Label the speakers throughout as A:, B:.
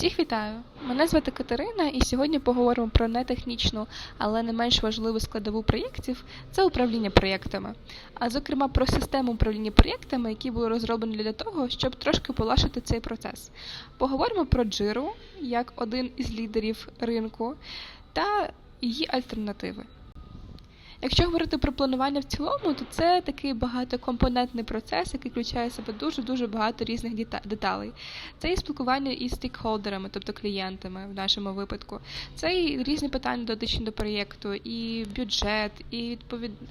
A: Всіх вітаю! Мене звати Катерина, і сьогодні поговоримо про нетехнічну, але не менш важливу складову проєктів це управління проєктами. А зокрема про систему управління проєктами, які були розроблені для того, щоб трошки полегшити цей процес. Поговоримо про Jira як один із лідерів ринку та її альтернативи. Якщо говорити про планування в цілому, то це такий багатокомпонентний процес, який включає в себе дуже-дуже багато різних дета- деталей. Це і спілкування із стейкхолдерами, тобто клієнтами в нашому випадку. Це і різні питання дотичні до проєкту, і бюджет, і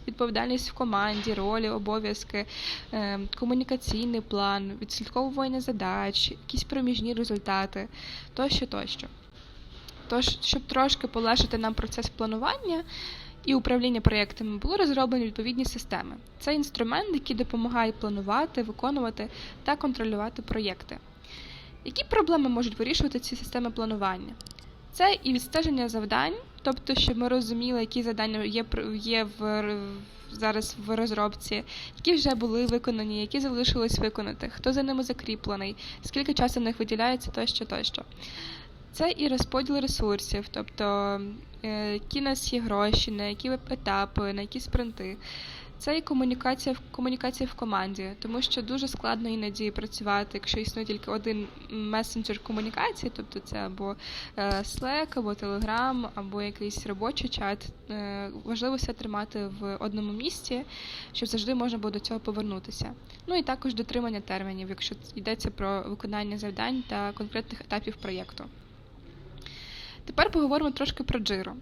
A: відповідальність в команді, ролі, обов'язки, е, комунікаційний план, відслідковування задач, якісь проміжні результати тощо, тощо. Тож, щоб трошки полегшити нам процес планування і управління проєктами, були розроблені відповідні системи. Це інструмент, який допомагає планувати, виконувати та контролювати проєкти. Які проблеми можуть вирішувати ці системи планування? Це і відстеження завдань, тобто, щоб ми розуміли, які завдання є, є в, зараз в розробці, які вже були виконані, які залишились виконати, хто за ними закріплений, скільки часу в них виділяється тощо, тощо. Це і розподіл ресурсів, тобто які у нас є гроші, на які етапи, на які спринти. Це і комунікація комунікація в команді, тому що дуже складно іноді працювати, якщо існує тільки один месенджер комунікації, тобто це або е, Slack, або Telegram, або якийсь робочий чат. Е, Важливо все тримати в одному місці, щоб завжди можна було до цього повернутися. Ну і також дотримання термінів, якщо йдеться про виконання завдань та конкретних етапів проєкту. Тепер поговоримо трошки про Jira.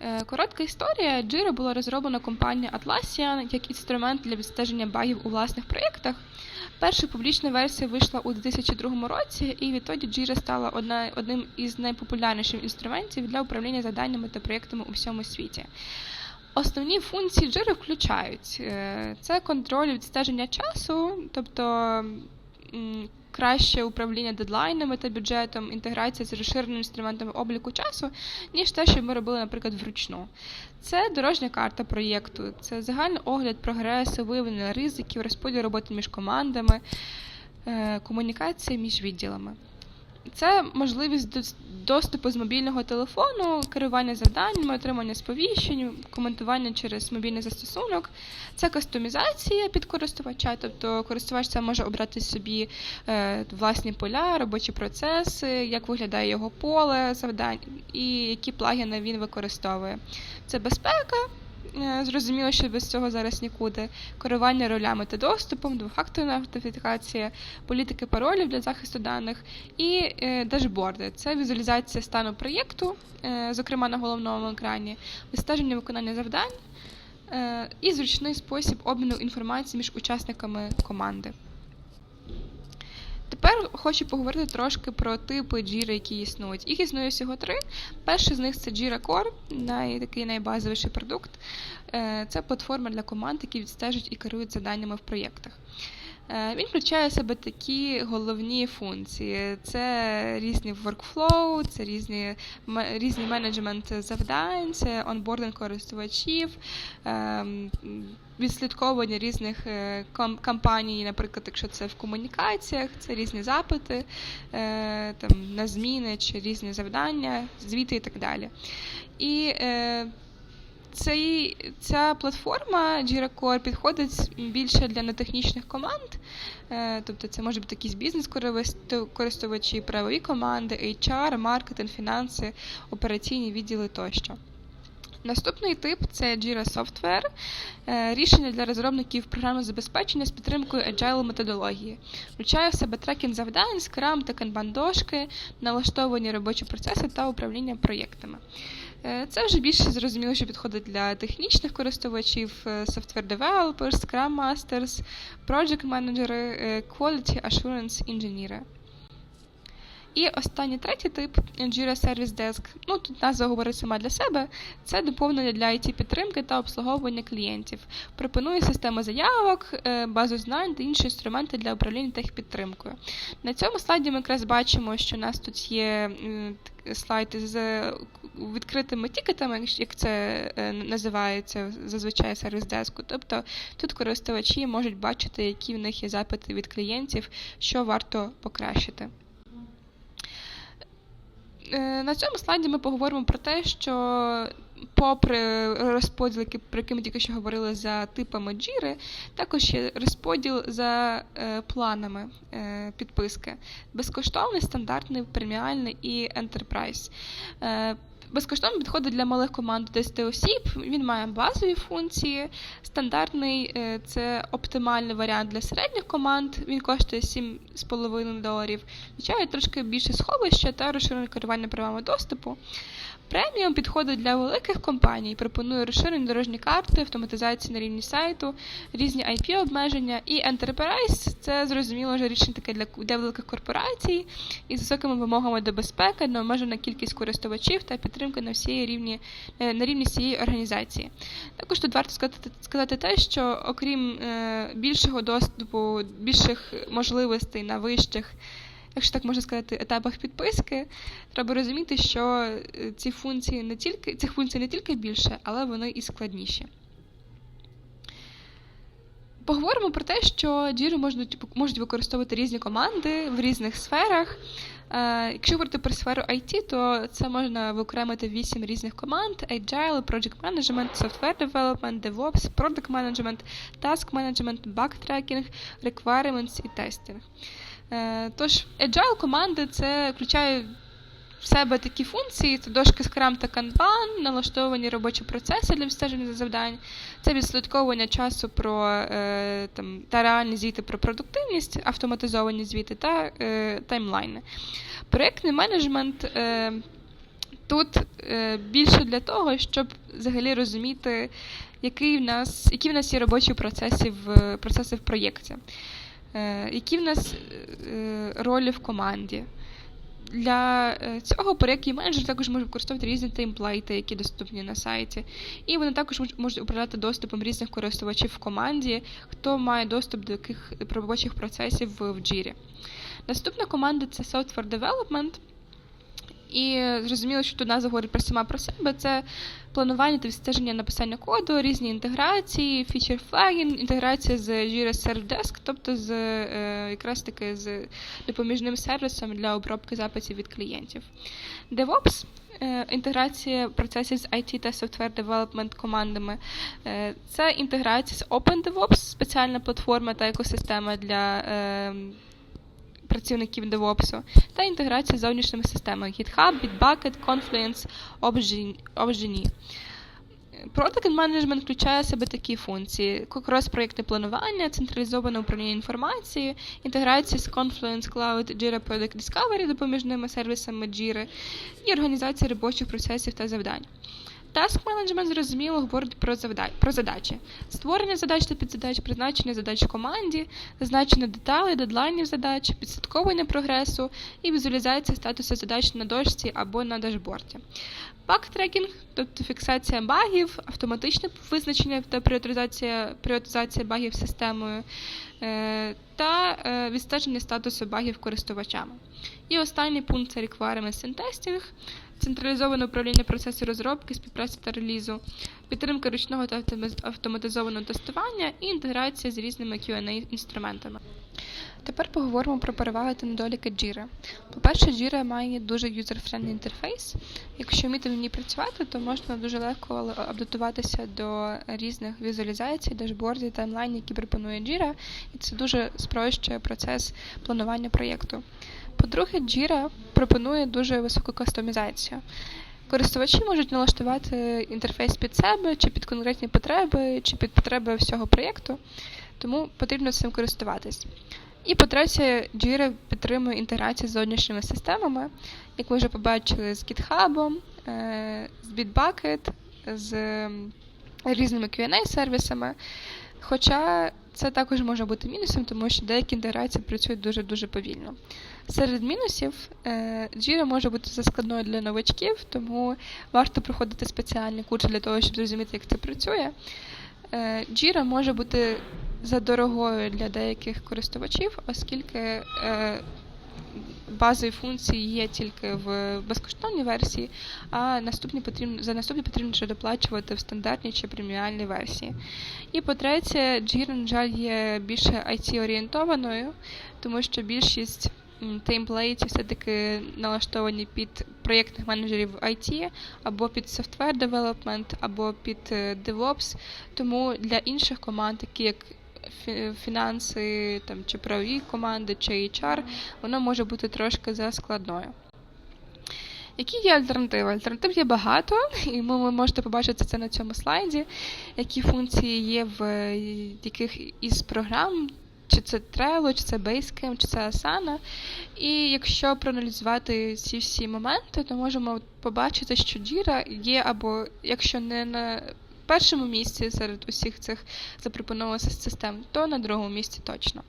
A: Е, Коротка історія. Jira була розроблена компанією Atlassian як інструмент для відстеження багів у власних проєктах. Перша публічна версія вийшла у 2002 році, і відтоді Jira стала одна, одним із найпопулярніших інструментів для управління завданнями та проєктами у всьому світі. Основні функції Jira включають е, це контроль відстеження часу, тобто краще управління дедлайнами та бюджетом, інтеграція з розширеними інструментами обліку часу, ніж те, що ми робили, наприклад, вручну. Це дорожня карта проєкту, це загальний огляд прогресу, виявлення ризиків, розподіл роботи між командами, е, комунікація між відділами. Це можливість доступу з мобільного телефону, керування завданнями, отримання сповіщень, коментування через мобільний застосунок. Це кастомізація під користувача, тобто користувач сам може обрати собі е, власні поля, робочі процеси, як виглядає його поле завдань і які плагіни він використовує. Це безпека. Е, Зрозуміло, що без цього зараз нікуди. Керування ролями та доступом, двофакторна автентифікація, політики паролів для захисту даних і е, дашборди. Це візуалізація стану проєкту, е, зокрема на головному екрані, вистеження виконання завдань і зручний спосіб обміну інформації між учасниками команди. Хочу поговорити трошки про типи джіри, які існують. Їх існує всього три. Перший з них це Jira Core, такий найбазовіший продукт. Е, Це платформа для команд, які відстежують і керують заданнями в проєктах. Е, Він включає в себе такі головні функції: це різні workflow, це різні, різні менеджмент завдань, це онбординг користувачів, ем, відслідковування різних е, ком- кампаній, наприклад, якщо це в комунікаціях, це різні запити е, там, на зміни чи різні завдання, звіти і так далі. І цей, ця платформа Jira Core підходить більше для нетехнічних команд, Е, тобто це може бути якісь бізнес-користувачі, правові команди, HR, маркетинг, фінанси, операційні відділи тощо. Наступний тип це Jira Software, е, рішення для розробників програмного забезпечення з підтримкою agile методології. Включає в себе трекінг завдань, скрам та канбан-дошки, налаштовані робочі процеси та управління проєктами. Е, Це вже більше зрозуміло, що підходить для технічних користувачів, е, software developers, Scrum Masters, project менеджери, е, quality assurance інженіри. І останній третій тип Jira Service Desk. Ну, тут назва говорить сама для себе. Це доповнення для it підтримки та обслуговування клієнтів. Пропонує систему заявок, базу знань та інші інструменти для управління техпідтримкою. На цьому слайді ми якраз бачимо, що у нас тут є слайд з відкритими тікетами, як це е, називається зазвичай сервіс деску. Тобто тут користувачі можуть бачити, які в них є запити від клієнтів, що варто покращити. Е, На цьому слайді ми поговоримо про те, що попри розподіл, про який ми тільки що говорили за типами джіри, також є розподіл за е, планами підписки. Безкоштовний, стандартний, преміальний і Enterprise. Безкоштовно підходить для малих команд до 10 осіб. Він має базові функції. Стандартний е, це оптимальний варіант для середніх команд. Він коштує 7,5 доларів. Включає трошки більше сховища та розширене керування правами доступу. Преміум підходить для великих компаній, пропонує розширені дорожні карти, автоматизацію на рівні сайту, різні IP-обмеження. І Enterprise – це зрозуміло вже рішення таке для, для великих корпорацій із високими вимогами до безпеки, необмежена кількість користувачів та підтримка на всієї рівні е, на рівні всієї організації. Також тут варто сказати, сказати те, що окрім е, більшого доступу, більших можливостей на вищих якщо так можна сказати, етапах підписки, треба розуміти, що е, ці функції не тільки цих функцій не тільки більше, але вони і складніші. Поговоримо про те, що Jira можуть, можуть використовувати різні команди в різних сферах. Е, Якщо говорити про сферу IT, то це можна виокремити вісім різних команд: Agile, Project Management, Software Development, DevOps, Product Management, Task Management, Bug Tracking, Requirements і Testing. Е, Тож, Agile команди це включає в себе такі функції: це дошки Scrum та Kanban, налаштовані робочі процеси для відстеження завдань, це відслідковування часу про е, там, та реальні звіти про продуктивність, автоматизовані звіти та е, таймлайни. Проєктний менеджмент. Тут е, більше для того, щоб взагалі розуміти, який в нас, які в нас є робочі процеси в процеси в проєкті, які в нас е, ролі в команді. Для е, цього проєктний менеджер також може використовувати різні темплейти, які доступні на сайті. І вони також можуть управляти доступом різних користувачів в команді, хто має доступ до яких робочих процесів в Jira. Наступна команда це Software Development. І зрозуміло, що тут назва говорить про сама про себе. Це планування та відстеження написання коду, різні інтеграції, фічер флагінг, інтеграція з Jira Serve Desk, тобто з е, якраз таки з допоміжним сервісом для обробки запитів від клієнтів. DevOps е, інтеграція процесів з IT та Software Development командами. Е, Це інтеграція з OpenDevOps, спеціальна платформа та екосистема для. Працівників DevOps, та інтеграція з зовнішніми системами GitHub, Bitbucket, Confluence, Obgenie. Product Management включає в себе такі функції: крос-проєктне планування, централізоване управління інформацією, інтеграція з Confluence Cloud, Jira Product Discovery допоміжними сервісами Jira і організація робочих процесів та завдань. Task Management, зрозуміло, говорить про, завда... про задачі. Створення задач та підзадач, призначення задач команді, зазначення деталей, дедлайнів задач, підслідковування прогресу і візуалізація статусу задач на дошці або на дашборді. Баг-трекінг, тобто фіксація багів, автоматичне визначення та пріоритизація, пріоритизація багів системою е, та е, відстеження статусу багів користувачами. І останній пункт це Requirements and Testing, централізоване управління процесу розробки, співпраці та релізу, підтримка ручного та автомат- автоматизованого тестування і інтеграція з різними Q&A-інструментами. Тепер поговоримо про переваги та недоліки Jira. По-перше, Jira має дуже user-friendly інтерфейс. Якщо вміти в ній працювати, то можна дуже легко адаптуватися до різних візуалізацій, дашбордів, таймлайнів, які пропонує Jira, і це дуже спрощує процес планування проєкту. По-друге, Jira пропонує дуже високу кастомізацію. Користувачі можуть налаштувати інтерфейс під себе, чи під конкретні потреби, чи під потреби всього проєкту, тому потрібно цим користуватись. І по-третє, Jira підтримує інтеграцію з зовнішніми системами, як ми вже побачили, з GitHub, е, з Bitbucket, з різними Q&A-сервісами. Хоча це також може бути мінусом, тому що деякі інтеграції працюють дуже-дуже повільно. Серед мінусів е, Jira може бути заскладною для новачків, тому варто проходити спеціальні курси для того, щоб зрозуміти, як це працює. Е, Jira може бути задорогою для деяких користувачів, оскільки е, базові функції є тільки в безкоштовній версії, а наступні потрібно, за наступні потрібно ще доплачувати в стандартній чи преміальній версії. І по-третє, Jira, на жаль, є більше IT-орієнтованою, тому що більшість м, темплейті все-таки налаштовані під проєктних менеджерів IT, або під software development, або під е, DevOps. Тому для інших команд, такі як фінанси там, чи правові команди, чи HR, воно може бути трошки заскладною. Які є альтернативи? Альтернатив є багато, і ви можете побачити це на цьому слайді, які функції є в яких із програм, чи це Trello, чи це Basecamp, чи це Asana. І якщо проаналізувати ці всі моменти, то можемо побачити, що Jira є або якщо не на першому місці серед усіх цих запропонованих систем, то на другому місці точно.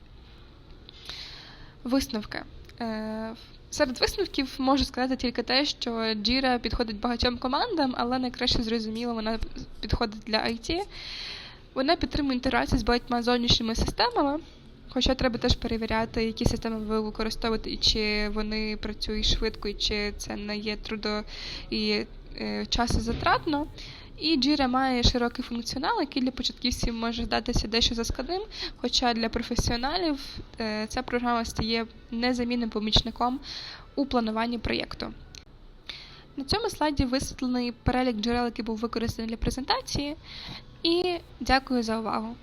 A: Висновки. Е, Серед висновків можу сказати тільки те, що Jira підходить багатьом командам, але найкраще зрозуміло, вона підходить для IT. Вона підтримує інтеграцію з багатьма зовнішніми системами. Хоча треба теж перевіряти, які системи ви використовуєте, і чи вони працюють швидко, і чи це не є трудо і е, часозатратно. І Jira має широкий функціонал, який для початківців може здатися дещо заскладним, хоча для професіоналів е, ця програма стає незамінним помічником у плануванні проєкту. На цьому слайді висвітлений перелік джерел, який був використаний для презентації. І дякую за увагу.